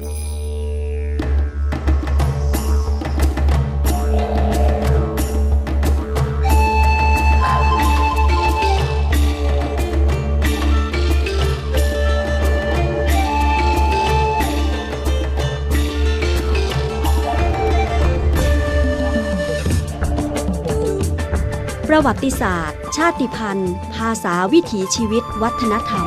ประวัติศาสตร์ ชาติพันธุ์ ภาษาวิถีชีวิต วัฒนธรรม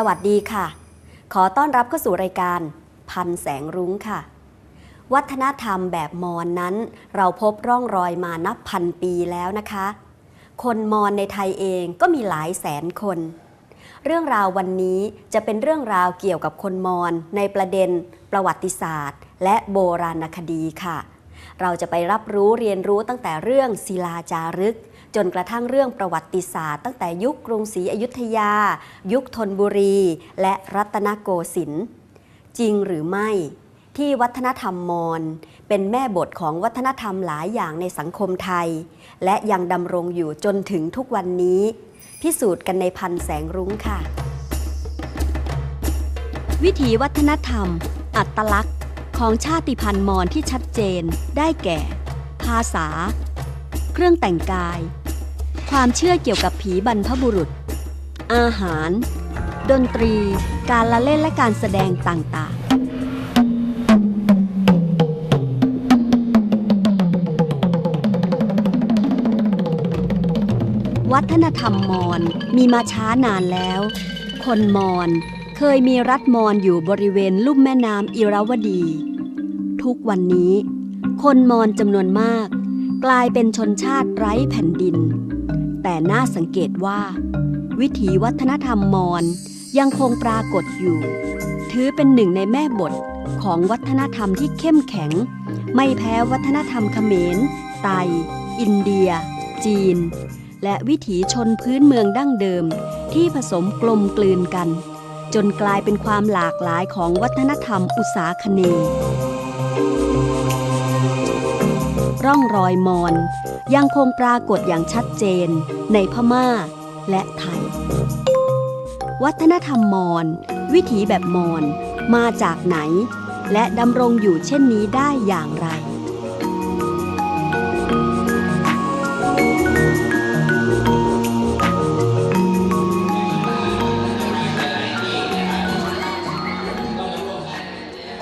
สวัสดีค่ะ ขอต้อนรับเข้าสู่รายการ พันแสงรุ้งค่ะ วัฒนธรรมแบบมอนนั้น เราพบร่องรอยมานับพันปีแล้วนะคะ คนมอญในไทยเองก็มีหลายแสนคน เรื่องราววันนี้จะเป็นเรื่องราวเกี่ยวกับคนมอญในประเด็น ประวัติศาสตร์ และโบราณคดีค่ะ เราจะไปรับรู้เรียนรู้ตั้งแต่เรื่องศิลาจารึก จนกระทั่งเรื่องประวัติศาสตร์ ตั้งแต่ยุคกรุงศรีอยุธยา ยุคธนบุรี และรัตนโกสินทร์จริงหรือไม่ที่วัฒนธรรมมอญเป็นแม่บทของวัฒนธรรมหลายอย่างในสังคมไทย และยังดำรงอยู่จนถึงทุกวันนี้ พิสูจน์กันในพันแสงรุ้งค่ะ วิถีวัฒนธรรม อัตลักษณ์ ของชาติพันธุ์มอญที่ชัดเจนได้แก่ ภาษา เครื่องแต่งกาย ความเชื่อเกี่ยวกับผีบรรพบุรุษ อาหาร ดนตรี การละเล่นและการแสดงต่างๆวัฒนธรรมมอญมีมาช้านานแล้ว คนมอญเคยมีรัฐมอญอยู่บริเวณลุ่มแม่น้ำอิราวดี ทุกวันนี้ คนมอญจำนวนมาก กลายเป็นชนชาติไร้แผ่นดิน แต่น่าสังเกตว่า วิถีวัฒนธรรมมอญยังคงปรากฏอยู่ ถือเป็นหนึ่งในแม่บทของวัฒนธรรมที่เข้มแข็ง ไม่แพ้วัฒนธรรมเขมร ไต อินเดีย จีน และวิถีชนพื้นเมืองดั้งเดิม ที่ผสมกลมกลืนกัน จนกลายเป็นความหลากหลายของวัฒนธรรมอุษาคเนย์ร่องรอยมอญ ยังคงปรากฏอย่างชัดเจนในพม่าและไทย วัฒนธรรมมอญวิถีแบบมอญมาจากไหน และดำรงอยู่เช่นนี้ได้อย่างไร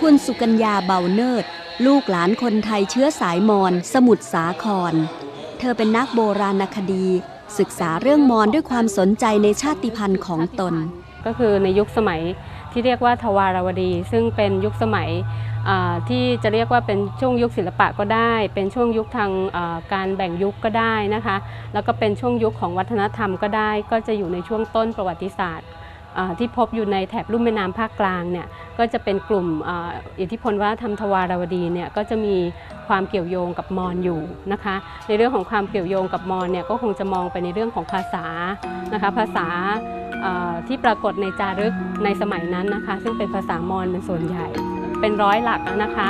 คุณสุกัญญาเบาเนิดลูกหลานคนไทยเชื้อสายมอญสมุทรสาคร ธอเป็นนักโบราณคดี ศึกษาเรื่องมอญด้วยความสนใจในชาติพันธุ์ของตน ก็คือในยุคสมัยที่เรียกว่าทวารวดี ซึ่งเป็นยุคสมัยที่จะเรียกว่าเป็นช่วงยุคศิลปะก็ได้ เป็นช่วงยุคทางการแบ่งยุคก็ได้นะคะ แล้วก็เป็นช่วงยุคของวัฒนธรรมก็ได้ ก็จะอยู่ในช่วงต้นประวัติศาสตร์ ที่พบอยู่ในแถบลุ่มแม่น้ำภาคกลางเนี่ยก็จะเป็นกลุ่มอิทธิพลวัฒนธรรมทวารวดีเนี่ยก็จะมีความเกี่ยวโยงกับมอญอยู่นะคะ ในเรื่องของความเกี่ยวโยงกับมอญเนี่ยก็คงจะมองไปในเรื่องของภาษานะคะภาษาที่ปรากฏในจารึกในสมัยนั้นนะคะ ซึ่งเป็นภาษามอญเป็นส่วนใหญ่ เป็นร้อยหลักนะคะ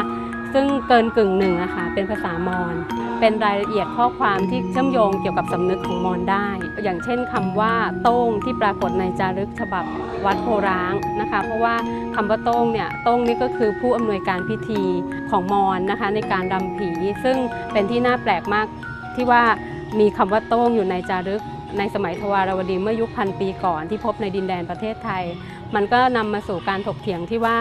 ซึ่งเกินกึ่งหนึ่งอะคะเป็นภาษามอญเป็นรายละเอียดข้อความที่เชื่อมโยงเกี่ยวกับสำนึกของมอญได้ อย่างเช่นคำว่าโต้งที่ปรากฏในจารึกฉบับวัดโพร้างนะคะ เพราะว่าคำว่าโต้งเนี่ยโต้งนี่ก็คือผู้อำนวยการพิธีของมอญนะคะ ในการรำผี ซึ่งเป็นที่น่าแปลกมากที่ว่ามีคำว่าโต้งอยู่ในจารึกในสมัยทวารวดีเมื่อยุคพันปีก่อนที่พบในดินแดนประเทศไทย มันก็นำมาสู่การถกเถียงที่ว่า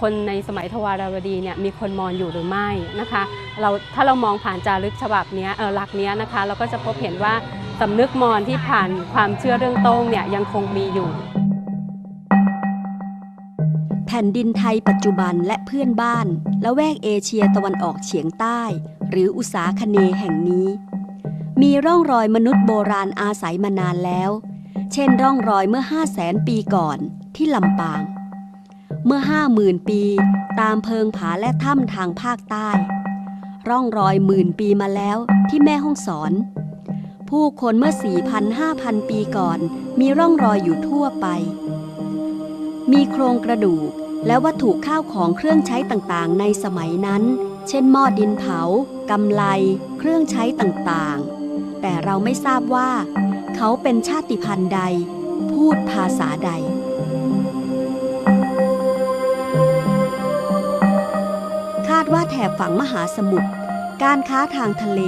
คนในสมัยทวารวดีเนี่ยมีคนมอญอยู่หรือไม่นะคะเราถ้าเรามองผ่านจารึกฉบับเนี้อหลักเนี้นะคะ เราก็จะพบเห็นว่าสำนึกมอญที่ผ่านความเชื่อเรื่องโต้งเนี่ยยังคงมีอยู่ แผ่นดินไทยปัจจุบันและเพื่อนบ้านและแวกเอเชียตะวันออกเฉียงใต้ หรืออุษาคเนแห่งนี้ มีร่องรอยมนุษย์โบราณอาศัยมานานแล้ว เช่นร่องรอยเมื่อ5 0 0แสนปีก่อน ที่ลำปาง เมื่อ50,000ปีตามเพิงผาและถ้ำทางภาคใต้ ร่องรอยหมื่นปีมาแล้วที่แม่ห้องสอน ผู้คนเมื่อ 4,000-5,000 ปีก่อนมีร่องรอยอยู่ทั่วไป มีโครงกระดูกและวัตถุข้าวของเครื่องใช้ต่างๆ ในสมัยนั้น เช่นหม้อดินเผากำไล เครื่องใช้ต่างๆ แต่เราไม่ทราบว่า เขาเป็นชาติพันธุ์ใด พูดภาษาใด แถบฝั่งมหาสมุทร การค้าทางทะเล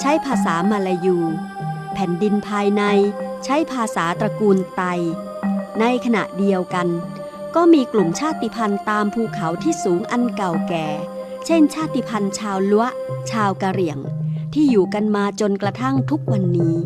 ใช้ภาษามาลายู แผ่นดินภายในใช้ภาษาตระกูลไต ในขณะเดียวกัน ก็มีกลุ่มชาติพันธุ์ตามภูเขาที่สูงอันเก่าแก่ เช่น ชาติพันธุ์ชาวล้วชาวกะเหรี่ยง ที่อยู่กันมาจนกระทั่งทุกวันนี้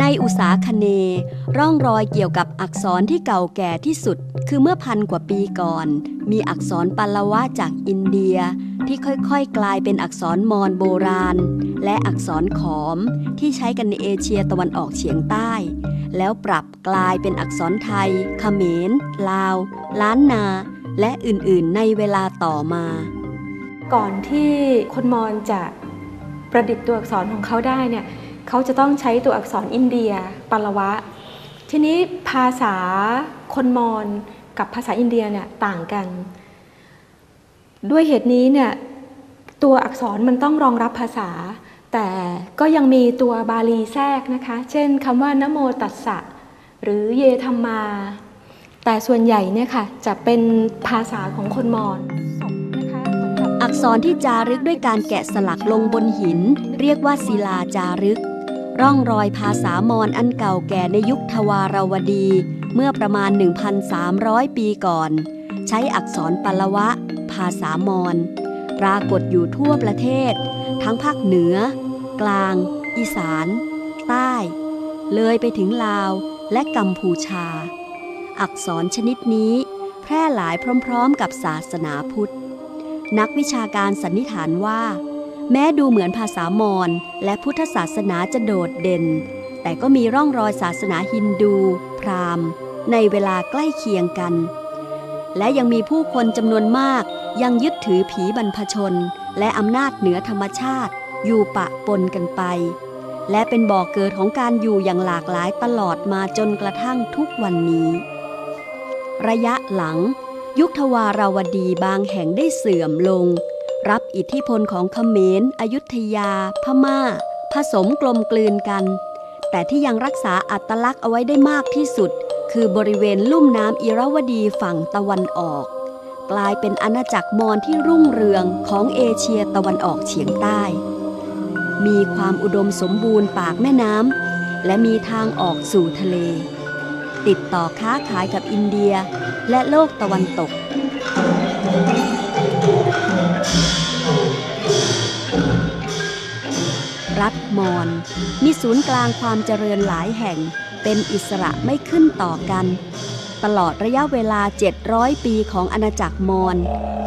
ในอุษาคเนย์ร่องรอยเกี่ยวกับอักษรที่เก่าแก่ที่สุด คือเมื่อพันกว่าปีก่อน มีอักษรปัลวะจากอินเดียที่ค่อยๆ กลายเป็นอักษรมอญโบราณ และอักษรขอมที่ใช้กันในเอเชียตะวันออกเฉียงใต้ แล้วปรับกลายเป็นอักษรไทยเขมร ลาว ล้านนา และอื่นๆ ในเวลาต่อมา ก่อนที่คนมอญจะประดิษฐ์ตัวอักษรของเขาได้เนี่ยเขาจะต้องใช้ตัวอักษรอินเดียปาลวะ ทีนี้ภาษาคนมอญ กับภาษาอินเดียเนี่ยต่างกัน ด้วยเหตุนี้เนี่ยตัวอักษรมันต้องรองรับภาษา แต่ก็ยังมีตัวบาลีแทรกนะคะ เช่นคำว่านโมตัสสะหรือเยธรรมา แต่ส่วนใหญ่เนี่ยค่ะจะเป็นภาษาของคนมอญศนะคะเหมือนกับอักษรที่จารึกด้วยการแกะสลักลงบนหิน เรียกว่าศิลาจารึก ร่องรอยภาษามอญอันเก่าแก่ในยุคทวารวดี เมื่อประมาณ 1,300 ปีก่อน ใช้อักษรปลวะ ภาษามอญปรากฏอยู่ทั่วประเทศ ทั้งภาคเหนือ กลาง อีสาน ใต้ เลยไปถึงลาวและกัมพูชา อักษรชนิดนี้แพร่หลายพร้อมๆ กับศาสนาพุทธ นักวิชาการสันนิษฐานว่า แม้ดูเหมือนภาษามอญและพุทธศาสนาจะโดดเด่น แต่ก็มีร่องรอยศาสนาฮินดู พราหมณ์ ในเวลาใกล้เคียงกัน และยังมีผู้คนจำนวนมากยังยึดถือผีบรรพชน และอำนาจเหนือธรรมชาติ อยู่ปะปนกันไป และเป็นบ่อกเกิดของการอยู่อย่างหลากหลายตลอดมาจนกระทั่งทุกวันนี้ ระยะหลัง ยุคทวาราวดีบางแห่งได้เสื่อมลง รับอิทธิพลของเขมรอยุธยา พม่า ผสมกลมกลืนกัน แต่ที่ยังรักษาอัตลักษณ์เอาไว้ได้มากที่สุด คือบริเวณลุ่มน้ำอิระวดีฝั่งตะวันออก กลายเป็นอาณาจักรมอญที่รุ่งเรืองของเอเชียตะวันออกเฉียงใต้ มีความอุดมสมบูรณ์ปากแม่น้ำและมีทางออกสู่ทะเล ติดต่อค้าขายกับอินเดียและโลกตะวันตก รัฐมอญมีศูนย์กลางความเจริญหลายแห่ง เป็นอิสระไม่ขึ้นต่อกัน ตลอดระยะเวลา 700 ปีของอาณาจักรมอญ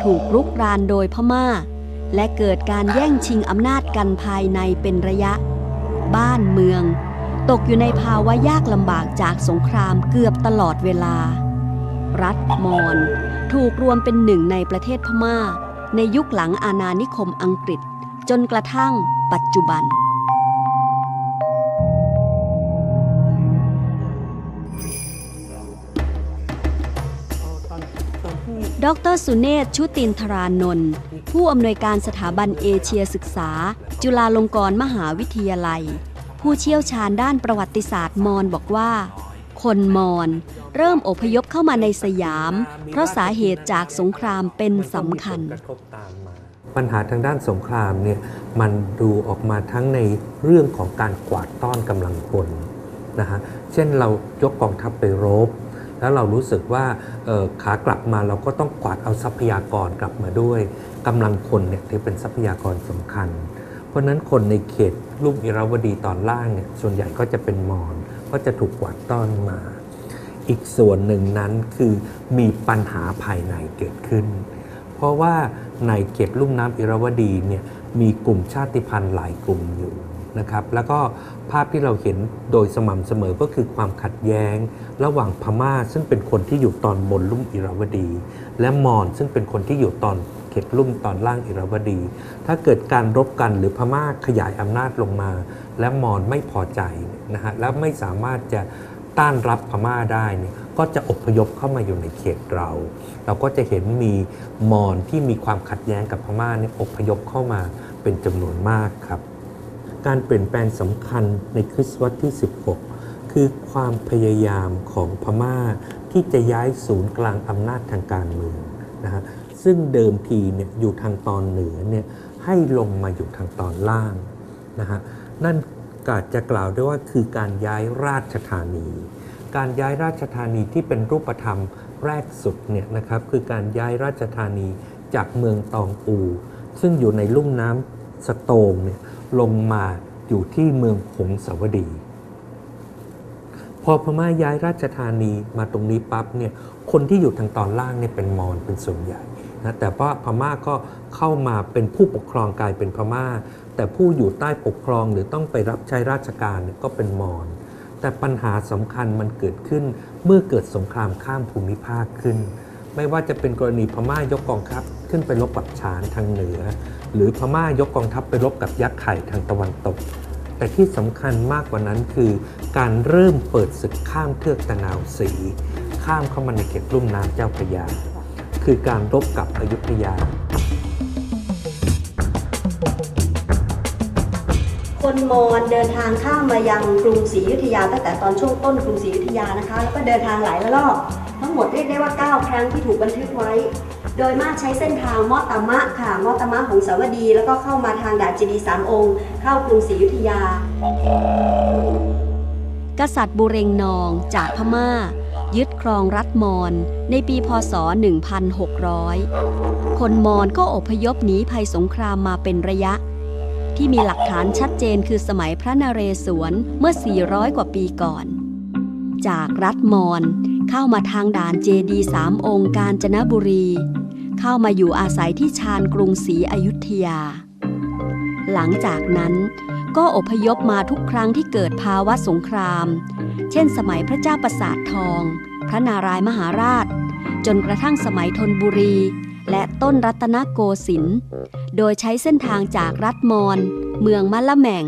ถูกรุกรานโดยพม่า และเกิดการแย่งชิงอำนาจกันภายในเป็นระยะ บ้านเมือง ตกอยู่ในภาวะยากลำบากจากสงครามเกือบตลอดเวลา รัฐมอญถูกรวมเป็นหนึ่งในประเทศพม่า ในยุคหลังอาณานิคมอังกฤษจนกระทั่งปัจจุบัน ดรสุเนศชุตินทรานนท์ผู้อำนวยการสถาบันเอเชียศึกษา จุฬาลงกรณ์มหาวิทยาลัย ผู้เชี่ยวชาญด้านประวัติศาสตร์มอญบอกว่า คนมอญเริ่มอพยพเข้ามาในสยาม เพราะสาเหตุจากสงครามเป็นสำคัญกระทบตามมาปัญหาทางด้านสงครามเนี่ยมันดูออกมาทั้งในเรื่องของการกวาดต้อนกำลังพลนะฮะเช่นเรายกกองทัพไปรบ แล้วเรารู้สึกว่าขากลับมาเราก็ต้องกวาดเอาทรัพยากรกลับมาด้วยกำลังคนเนี่ยถือเป็นทรัพยากรสำคัญ เพราะฉะนั้นคนในเขตลุ่มอิราวดีตอนล่างเนี่ยส่วนใหญ่ก็จะเป็นมอญก็จะถูกกวาดต้อนมา อีกส่วนหนึ่งนั้นคือมีปัญหาภายในเกิดขึ้น เพราะว่าในเขตลุ่มน้ำอิระวดีเนี่ยมีกลุ่มชาติพันธุ์หลายกลุ่มอยู่ นะครับ แล้วก็ภาพที่เราเห็นโดยสม่ำเสมอก็คือความขัดแย้ง ระหว่างพม่าซึ่งเป็นคนที่อยู่ตอนบนลุ่มอิระวดี และมอญซึ่งเป็นคนที่อยู่ตอนเขตลุ่มตอนล่างอิระวดี ถ้าเกิดการรบกันหรือพม่าขยายอำนาจลงมา และมอญไม่พอใจนะฮะแล้วไม่สามารถจะต้านรับพม่าได้เนี่ยก็จะอพยพเข้ามาอยู่ในเขตเรา เราก็จะเห็นมีมอญที่มีความขัดแย้งกับพม่าเนี่ยอพยพเข้ามาเป็นจำนวนมากครับ การเปลี่ยนแปลงสำคัญในคริสตศตวรรษที่ 16 คือความพยายามของพม่าที่จะย้ายศูนย์กลางอำนาจทางการเมืองนะฮะซึ่งเดิมทีเนี่ยอยู่ทางตอนเหนือเนี่ยให้ลงมาอยู่ทางตอนล่างนะฮะนั่นก็อาจจะกล่าวได้ว่าคือการย้ายราชธานี การย้ายราชธานีที่เป็นรูปธรรมแรกสุดเนี่ยนะครับคือการย้ายราชธานีจากเมืองตองอู ซึ่งอยู่ในลุ่มน้ำสโตงเนี่ย ลงมาอยู่ที่เมืองหงสาวดี พอพม่าย้ายราชธานีมาตรงนี้ปั๊บเนี่ยคนที่อยู่ทางตอนล่างเนี่ยเป็นมอญเป็นส่วนใหญ่นะแต่ว่าพม่าก็เข้ามาเป็นผู้ปกครองกลายเป็นพม่า แต่ผู้อยู่ใต้ปกครองหรือต้องไปรับใช้ราชการก็เป็นมอญแต่ปัญหาสำคัญมันเกิดขึ้นเมื่อเกิดสงครามข้ามภูมิภาคขึ้น ไม่ว่าจะเป็นกรณีพม่ายกกองทัพขึ้นไปรบกับฉานทางเหนือ หรือพม่ายกกองทัพไปรบกับยักษ์ไข่ทางตะวันตก แต่ที่สำคัญมากกว่านั้นคือ การเริ่มเปิดศึกข้ามเทือกตะนาวสี ข้ามเข้ามาในเขตลุ่มน้ำเจ้าพระยา คือการรบกับอยุธยา คนมอญเดินทางข้ามมายังกรุงศรีอยุธยาตั้งแต่ตอนช่วงต้นกรุงศรีอยุธยานะคะ แล้วก็เดินทางหลายระลอกทั้งหมดเรียกได้ว่า 9 ครั้งที่ถูกบันทึกไว้ โดยมากใช้เส้นทางมอตามะค่ะมอตามะของสาวดี แล้วก็เข้ามาทางด่านเจดีสามองค์ เข้ากรุงศรีอยุธยา กษัตริย์บุเรงนองจากพม่า ยึดครองรัฐมอญในปีพศ 1600 คนมอญก็อพยพหนีภัยสงครามมาเป็นระยะ ที่มีหลักฐานชัดเจนคือสมัยพระนเรศวรเมื่อ 400 กว่าปีก่อน จากรัฐมอญเข้ามาทางด่านเจดีสามองค์กาญจนบุรี เข้ามาอยู่อาศัยที่ชานกรุงศรีอยุธยา หลังจากนั้นก็อพยพมาทุกครั้งที่เกิดภาวะสงคราม เช่นสมัยพระเจ้าประสาททอง พระนารายมหาราช จนกระทั่งสมัยธนบุรี และต้นรัตนโกสินทร์ โดยใช้เส้นทางจากรัฐมอญเมืองมะละแม่ง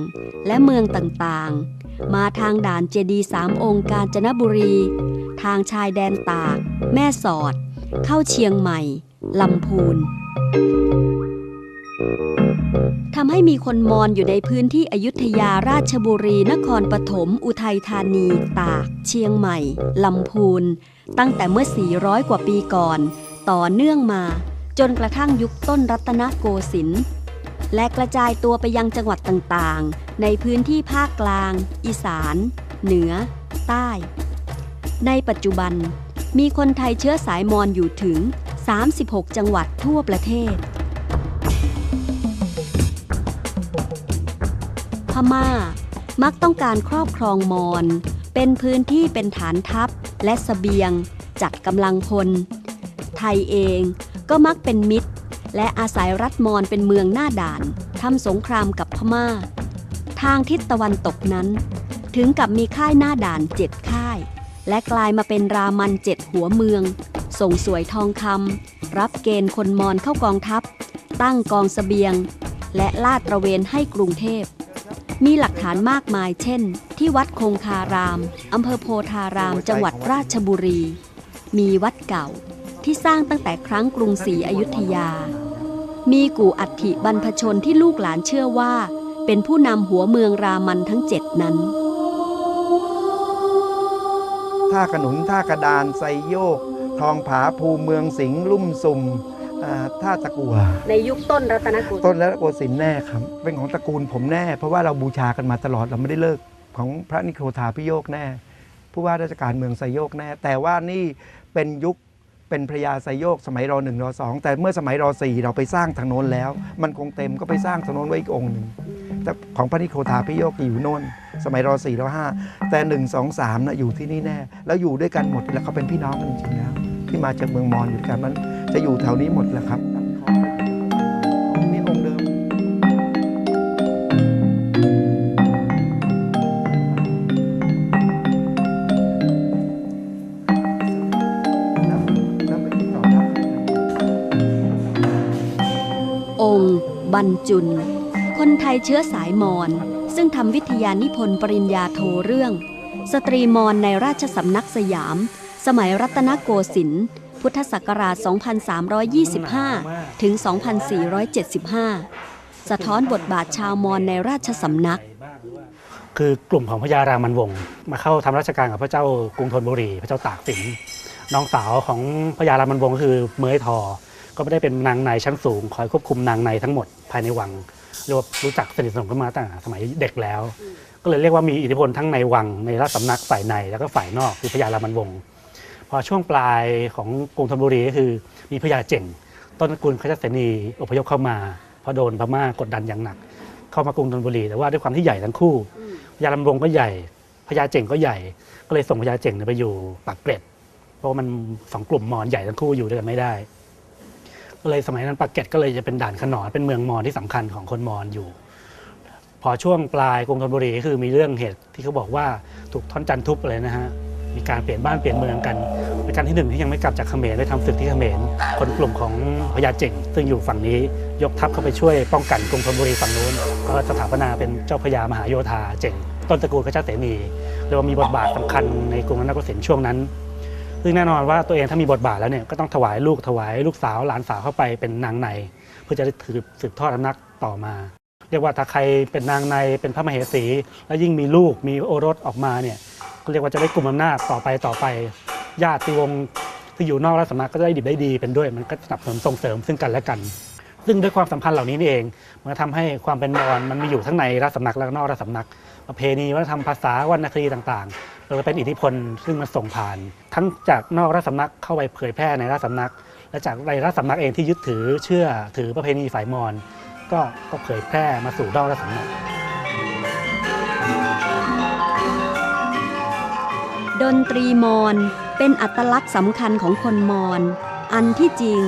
และเมืองต่างๆ มาทางด่านเจดีสามองค์กาญจนบุรี ทางชายแดนตาก แม่สอด เข้าเชียงใหม่ ลำพูนทำให้มีคนมอญอยู่ในพื้นที่อยุธยาราชบุรี นครปฐม อุทัยธานี ตาก เชียงใหม่ ลำพูน ตั้งแต่เมื่อ 400 กว่าปีก่อน ต่อเนื่องมา จนกระทั่งยุคต้นรัตนโกสินทร์และกระจายตัวไปยังจังหวัดต่างๆ ในพื้นที่ภาคกลาง อีสาน เหนือ ใต้ ในปัจจุบัน มีคนไทยเชื้อสายมอญอยู่ถึง 36 จังหวัดทั่วประเทศ พม่า มักต้องการครอบครองมอญเป็นพื้นที่เป็นฐานทัพและสเสบียง จัดกำลังพล ไทยเองก็มักเป็นมิตร และอาศัยรัฐมอญเป็นเมืองหน้าด่านทำสงครามกับพม่า ทางทิศตะวันตกนั้น ถึงกับมีค่ายหน้าด่านเจ็ดค่าย และกลายมาเป็นรามันเจ็ดหัวเมือง ส่งสวยทองคำรับเกณฑ์คนมอญเข้ากองทัพ ตั้งกองสเสบียง และลาดตระเวนให้กรุงเทพ มีหลักฐานมากมายเช่น ที่วัดคงคารามอำเภอโพธาราม จังหวัดราชบุรี มีวัดเก่าที่สร้างตั้งแต่ครั้งกรุงศรีอยุธยา มีกู่อัฐิบรรพชนที่ลูกหลานเชื่อว่า เป็นผู้นำหัวเมืองรามันทั้งเจ็ดนั้นท่าขนุนท่ากระดานไซโยก ทองผาภูเมืองสิงห์ลุ่มสุ่มอ่าท่าตะกัว ในยุคต้นรัตนโกสินทร์ต้นและโกสินทร์แน่ครับ เป็นของตระกูลผมแน่ เพราะว่าเราบูชากันมาตลอดเราไม่ได้เลิกของพระนิโครธาพิโยกแน่ ผู้ว่าราชการเมืองไซโยกแน่ แต่ว่านี่เป็นยุคเป็นพระยาไซโยกสมัยรหนึ่งรสองแต่เมื่อสมัยรสี่เราไปสร้างทางโน้นแล้ว มันคงเต็มก็ไปสร้างทางโน้นไว้อีกองค์หนึ่งแต่ของพระนิโครธาพิโยกอยู่โน่น สมัยรสี่รห้าแต่หนึ่งสองสามนะอยู่ที่นี่แน่ แล้วอยู่ด้วยกันหมดแล้วเขาเป็นพี่น้องกันจริงๆแล้ว ที่มาจากเมืองมอญอยู่ด้วยกันมันจะอยู่แถวนี้หมดแหละครับนี่องค์เดิมองค์บรรจุน คนไทยเชื้อสายมอญซึ่งทำวิทยานิพนธ์ปริญญาโทเรื่อง สตรีมอญในราชสำนักสยาม สมัยรัตนโกสินทร์พุทธศักราช 2325 ถึง 2475 สะท้อนบทบาทชาวมอญในราชสำนัก คือกลุ่มของพญารามันวงศ์มาเข้าทำราชการกับพระเจ้ากรุงธนบุรี พระเจ้าตากสิน น้องสาวของพญารามันวงศ์ก็คือเมยทอ ก็ไม่ได้เป็นนางในชั้นสูง คอยควบคุมนางในทั้งหมดภายในวังเรียกว่ารู้จักสนิทสนมกันมาตั้งแต่สมัยเด็กแล้ว ก็เลยเรียกว่ามีอิทธิพลทั้งในวังในราชสำนักฝ่ายในแล้วก็ฝ่ายนอกคือพญารามันวงศ์ พอช่วงปลายของกรุงธนบุรีก็คือมีพญาเจ่ง ต้นตระกูลขจรเสนีอพยพเข้ามาเพราะโดนพม่ากดดันอย่างหนัก เข้ามากรุงธนบุรี แต่ว่าด้วยความที่ใหญ่ทั้งคู่พญาลำวงก็ใหญ่พญาเจ่งก็ใหญ่ ก็เลยส่งพญาเจ่งไปอยู่ปากเกร็ด เพราะมันสองกลุ่มมอญใหญ่ทั้งคู่อยู่ด้วยกันไม่ได้ ก็เลยสมัยนั้นปากเกร็ดก็เลยจะเป็นด่านขนอนเป็นเมืองมอญที่สำคัญของคนมอญอยู่ พอช่วงปลายกรุงธนบุรีก็คือมีเรื่องเหตุที่เขาบอกว่าถูกท่อนจันทุบอะไรนะฮะ มีการเปลี่ยนบ้านเปลี่ยนเมืองกันในการที่หนึ่งที่ยังไม่กลับจากเขมรไปทำศึกที่เขมรคนกลุ่มของพญาเจ่ง ซึ่งอยู่ฝั่งนี้ยกทัพเข้าไปช่วยป้องกันกรุงธนบุรีฝั่งนู้นก็สถาปนาเป็นเจ้าพญามหาโยธาเจ่ง ต้นตระกูลพระเจ้าเสนีเรียกว่ามีบทบาทสำคัญในกรุงรัตนโกสินทร์ช่วงนั้น ซึ่งแน่นอนว่าตัวเองถ้ามีบทบาทแล้วเนี่ยก็ต้องถวายลูกถวายลูกสาวหลานสาวเข้าไปเป็นนางในเพื่อจะได้ถือสืบทอดอำนาจต่อมาเรียกว่าถ้าใครเป็นนางในเป็นพระมเหสี แล้วยิ่งมีลูกมีโอรสออกมาเนี่ย เรียกว่าจะได้กลุ่มอำนาจต่อไปต่อไป ญาติวงศ์ที่อยู่นอกราชสำนักก็จะได้ดิบได้ดีเป็นด้วย มันก็สนับสนุนส่งเสริมซึ่งกันและกัน ซึ่งด้วยความสัมพันธ์เหล่านี้นี่เองมันทำให้ความเป็นมอญมันมีอยู่ทั้งในราชสำนักและนอกราชสำนัก ประเพณีวัฒนธรรมภาษาวรรณคดีต่างๆเลยเป็นอิทธิพลซึ่งมันส่งผ่าน ทั้งจากนอกราชสำนักเข้าไปเผยแพร่ในราชสำนัก และจากในราชสำนักเองที่ยึดถือเชื่อถือประเพณีฝ่ายมอญก็ก็เผยแพร่มาสู่นอกราชสำนัก ดนตรีมอญเป็นอัตลักษณ์สำคัญของคนมอญอันที่จริง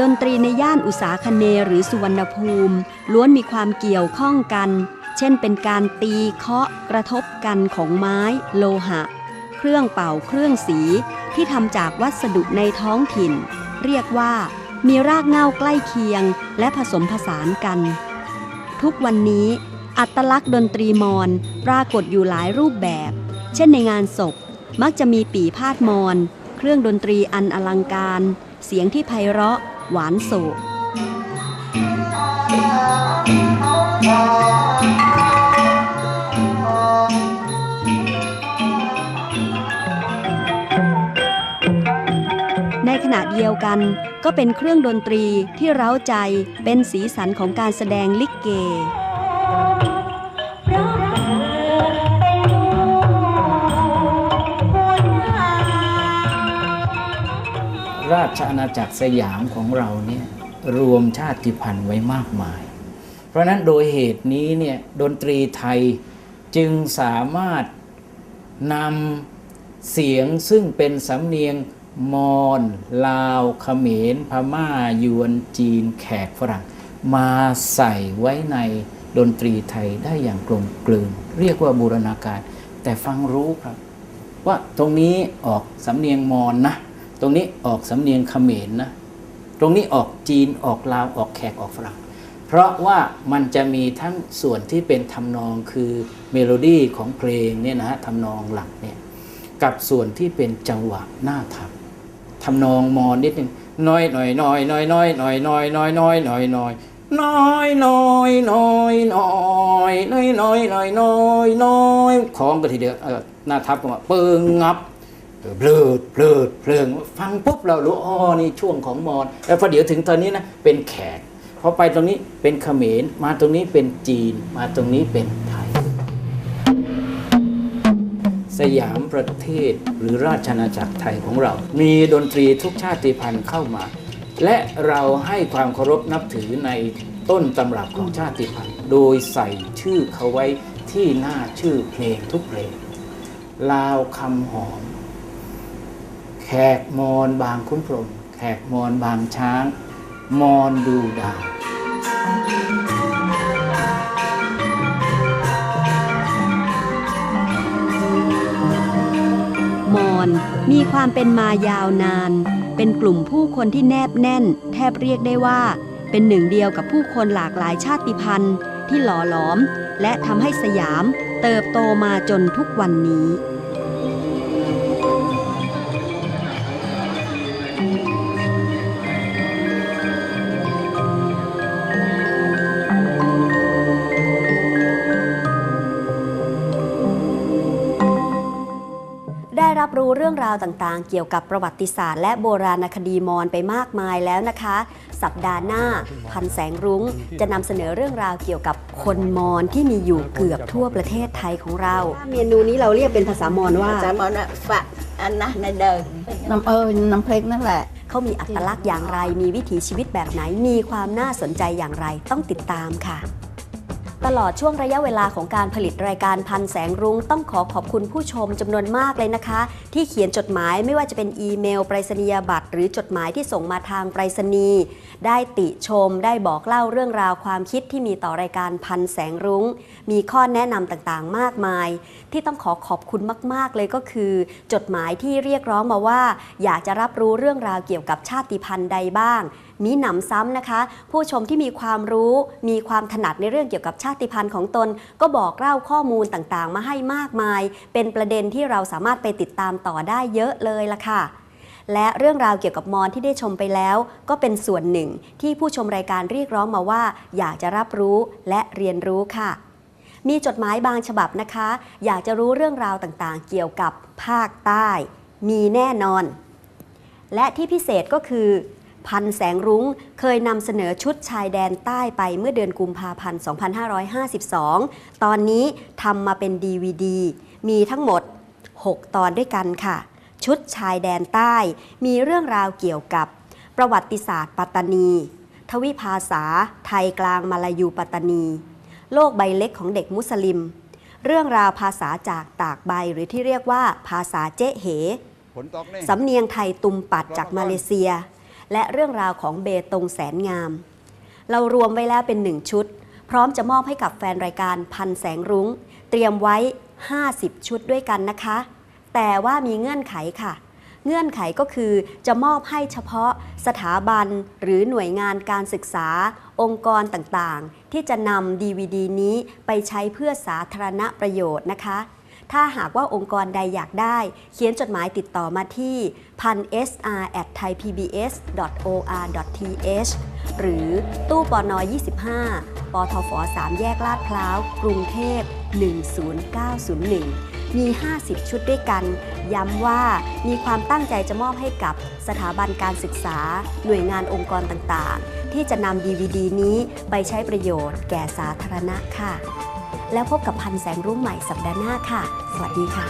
ดนตรีในย่านอุตสาคเนหรือสุวรรณภูมิ ล้วนมีความเกี่ยวข้องกัน เช่นเป็นการตีเคาะกระทบกันของไม้ โลหะ เครื่องเป่าเครื่องสีที่ทำจากวัสดุในท้องถิ่น เรียกว่ามีรากเหง้าใกล้เคียงและผสมผสานกัน ทุกวันนี้ อัตลักษณ์ดนตรีมอญปรากฏอยู่หลายรูปแบบ เช่นในงานศพ มักจะมีปีพาดมอนเครื่องดนตรีอันอลังการ เสียงที่ไพเราะ หวานโศกในขณะเดียวกันก็เป็นเครื่องดนตรีที่เร้าใจเป็นสีสันของการแสดงลิเก ราชอาณาจักรสยามของเราเนี่ยรวมชาติพันธุ์ไว้มากมาย เพราะนั้นโดยเหตุนี้เนี่ยดนตรีไทยจึงสามารถนำเสียงซึ่งเป็นสำเนียงมอญลาวเขมรพม่ายวนจีนแขกฝรั่ง มาใส่ไว้ในดนตรีไทยได้อย่างกลมกลืน เรียกว่าบูรณาการ แต่ฟังรู้ครับ ว่าตรงนี้ออกสำเนียงมอญนะ ตรงนี้ออกสำเนียงเขมรนะตรงนี้ออกจีนออกลาวออกแขกออกฝรั่งเพราะว่ามันจะมีทั้งส่วนที่เป็นทำนองคือเมโลดี้ของเพลงเนี่ยนะฮะทำนองหลักเนี่ยกับส่วนที่เป็นจังหวะหน้าทำทำนองมอนนิดนึงน้อยหน่อยน้อยน้อยน้อยน้อยน้อยน้อยน้อยน้อยน้อยน้อยน้อยน้อยน้อยน้อยน้อยน้อยน้อยน้อยของกันทีเดียวเออหน้าทับก็มาเปิงงับ เพลิดเพลิดเพลิงฟังปุ๊บเรารู้อ๋อนี่ช่วงของมอญแล้วพอเดี๋ยวถึงตอนนี้นะเป็นแขกพอไปตรงนี้เป็นเขมรมาตรงนี้เป็นจีน มาตรงนี้เป็นไทย สยามประเทศหรือราชอาณาจักรไทยของเรา มีดนตรีทุกชาติพันธุ์เข้ามา และเราให้ความเคารพนับถือในต้นตำรับของชาติพันธุ์ โดยใส่ชื่อเขาไว้ที่หน้าชื่อเพลงทุกเพลงลาวคำหอม ขกมอนบางคุ้นพรมแขกมอนบางช้าง มอนดูดาวมอญมีความเป็นมายาวนาน เป็นกลุ่มผู้คนที่แนบแน่น แทบเรียกได้ว่า เป็นหนึ่งเดียวกับผู้คนหลากหลายชาติพันธุ์ ที่หล่อหลอม และทำให้สยามเติบโตมาจนทุกวันนี้ เรื่องราวต่างๆ เกี่ยวกับประวัติศาสตร์ และโบราณคดีมอญไปมากมายแล้วนะคะ สัปดาห์หน้า พันแสงรุ้ง จะนำเสนอเรื่องราวเกี่ยวกับคนมอญที่มีอยู่เกือบทั่วประเทศไทยของเรา เมนูนี้เราเรียกเป็นภาษามอญว่าสามอนอะฝะอันนะในเดิมน้ำเออน้ำพริกนั่นแหละเขามีอัตลักษณ์อย่างไร มีวิถีชีวิตแบบไหน มีความน่าสนใจอย่างไร ต้องติดตามค่ะ ตลอดช่วงระยะเวลาของการผลิตรายการพันแสงรุง้งต้องขอขอบคุณผู้ชมจำนวนมากเลยนะคะ ที่เขียนจดหมายไม่ว่าจะเป็นอีเมลไปรษณียบัตร หรือจดหมายที่ส่งมาทางไปรษณีย์ได้ติชมได้บอกเล่าเรื่องราวความคิดที่มีต่อรายการพันแสงรุง้ง มีข้อแนะนำต่างๆ มากมาย ที่ต้องขอขอบคุณมาก ๆ เลยก็คือ จดหมายที่เรียกร้องมาว่า อยากจะรับรู้เรื่องราวเกี่ยวกับชาติพันธุ์ใดบ้าง มีหนำซ้ำนะคะ ผู้ชมที่มีความรู้มีความถนัดในเรื่องเกี่ยวกับชาติพันธุ์ของตน ก็บอกเล่าข้อมูลต่างๆ มาให้มากมาย เป็นประเด็นที่เราสามารถไปติดตามต่อได้เยอะเลยล่ะค่ะและเรื่องราวเกี่ยวกับมอญที่ได้ชมไปแล้ว ก็เป็นส่วนหนึ่งที่ผู้ชมรายการเรียกร้องมาว่า อยากจะรับรู้และเรียนรู้ค่ะ มีจดหมายบางฉบับนะคะ อยากจะรู้เรื่องราวต่างๆ เกี่ยวกับภาคใต้ มีแน่นอน และที่พิเศษก็คือ พันแสงรุ้งเคยนำเสนอชุดชายแดนใต้ไปเมื่อเดือนกุมภาพันธ์ 2552 ตอนนี้ทำมาเป็น DVD มีทั้งหมด 6 ตอนด้วยกันค่ะ ชุดชายแดนใต้ มีเรื่องราวเกี่ยวกับ ประวัติศาสตร์ปัตตานี ทวิภาษา ไทยกลางมาลายูปัตตานี โลกใบเล็กของเด็กมุสลิม เรื่องราวภาษาจากตากใบหรือที่เรียกว่าภาษาเจ๊เหสำเนียงไทยตุมปัดจากมาเลเซีย และเรื่องราวของเบตงแสนงาม เรารวมไว้แล้วเป็นหนึ่งชุด พร้อมจะมอบให้กับแฟนรายการพันแสงรุง้ง เตรียมไว้ 50 ชุดด้วยกันนะคะ แต่ว่ามีเงื่อนไขค่ะ เงื่อนไขก็คือจะมอบให้เฉพาะสถาบันหรือหน่วยงานการศึกษา องค์กรต่างๆ ที่จะนำ DVD นี้ไปใช้เพื่อสาธารณประโยชน์นะคะ ถ้าหากว่าองค์กรใดอยากได้ เขียนจดหมายติดต่อมาที่พัน sr at thaipbs or th หรือตู้ปอน25 ปทฟ3 แยกลาดพร้าว กรุงเทพ 10901 มี 50 ชุดด้วยกัน ย้ำว่ามีความตั้งใจจะมอบให้กับสถาบันการศึกษา หน่วยงานองค์กรต่างๆ ที่จะนำ DVD นี้ไปใช้ประโยชน์แก่สาธารณะค่ะ แล้วพบกับพันแสงรุ่งใหม่สัปดาห์หน้าค่ะ สวัสดีค่ะ